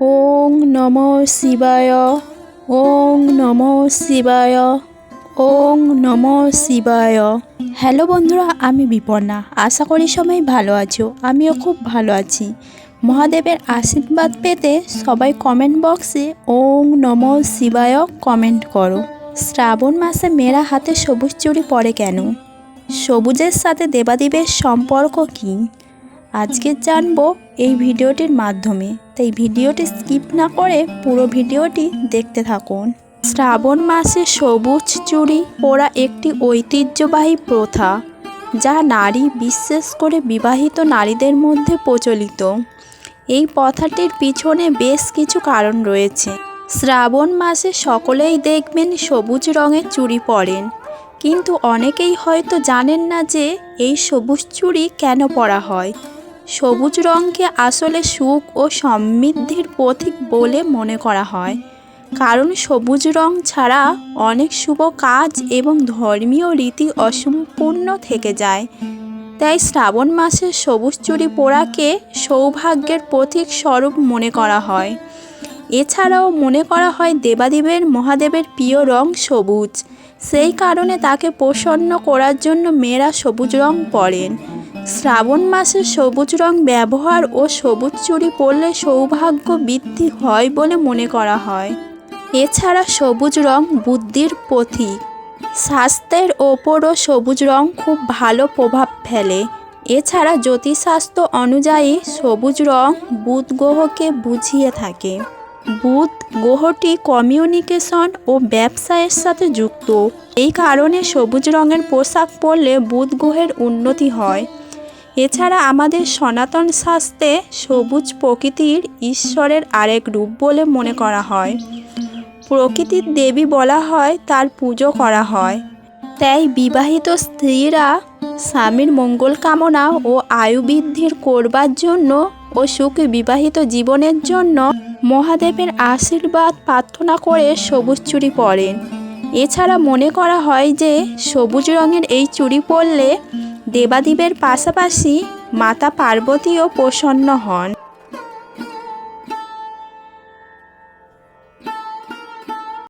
ওং নম শিবায়, ওং নম শিবায়, ওং নম শিবায়। হ্যালো বন্ধুরা, আমি বিপর্ণা। আশা করি সবাই ভালো আছো, আমিও খুব ভালো আছি। মহাদেবের আশীর্বাদ পেতে সবাই কমেন্ট বক্সে ওং নম শিবায় কমেন্ট করো। শ্রাবণ মাসে মেয়েরা হাতে সবুজ চুড়ি পরে কেন? সবুজের সাথে দেবাদেবের সম্পর্ক কী? আজকে জানব এই ভিডিওটির মাধ্যমে। তাই ভিডিওটি স্কিপ না করে পুরো ভিডিওটি দেখতে থাকুন। শ্রাবণ মাসে সবুজ চুড়ি পরা একটি ঐতিহ্যবাহী প্রথা, যা নারী বিশেষ করে বিবাহিত নারীদের মধ্যে প্রচলিত। এই প্রথাটির পিছনে বেশ কিছু কারণ রয়েছে। শ্রাবণ মাসে সকলেই দেখবেন সবুজ রঙের চুড়ি পরেন, কিন্তু অনেকেই হয়তো জানেন না যে এই সবুজ চুড়ি কেন পরা হয়। সবুজ রঙকে আসলে সুখ ও সমৃদ্ধির প্রতীক বলে মনে করা হয়। কারণ সবুজ রং ছাড়া অনেক শুভ কাজ এবং ধর্মীয় রীতি অসম্পূর্ণ থেকে যায়। তাই শ্রাবণ মাসে সবুজ চুরি পরাকে সৌভাগ্যের প্রতীক স্বরূপ মনে করা হয়। এছাড়াও মনে করা হয় দেবাদেবের মহাদেবের প্রিয় রং সবুজ। সেই কারণে তাকে প্রসন্ন করার জন্য মেয়েরা সবুজ রং পরেন। শ্রাবণ মাসে সবুজ রং ব্যবহার ও সবুজ চুড়ি পরলে সৌভাগ্য বৃদ্ধি হয় বলে মনে করা হয়। এছাড়া সবুজ রং বুদ্ধির প্রতীক। স্বাস্থ্যের ওপরও সবুজ রং খুব ভালো প্রভাব ফেলে। এছাড়া জ্যোতিষশাস্ত্র অনুযায়ী সবুজ রং বুধ গ্রহকে বুঝিয়ে থাকে। বুধ গ্রহটি কমিউনিকেশন ও ব্যবসায়ের সাথে যুক্ত। এই কারণে সবুজ রঙের পোশাক পরলে বুধ গ্রহের উন্নতি হয়। এছাড়া আমাদের সনাতন শাস্ত্রে সবুজ প্রকৃতির ঈশ্বরের আরেক রূপ বলে মনে করা হয়। প্রকৃতির দেবী বলা হয়, তার পুজো করা হয়। তাই বিবাহিত স্ত্রীরা স্বামীর মঙ্গল কামনা ও আয়ু বৃদ্ধির করবার জন্য ও সুখী বিবাহিত জীবনের জন্য মহাদেবের আশীর্বাদ প্রার্থনা করে সবুজ চুরি পরেন। এছাড়া মনে করা হয় যে, সবুজ রঙের এই চুড়ি পরলে দেবাদেবের পাশাপাশি মাতা পার্বতীও প্রসন্ন হন।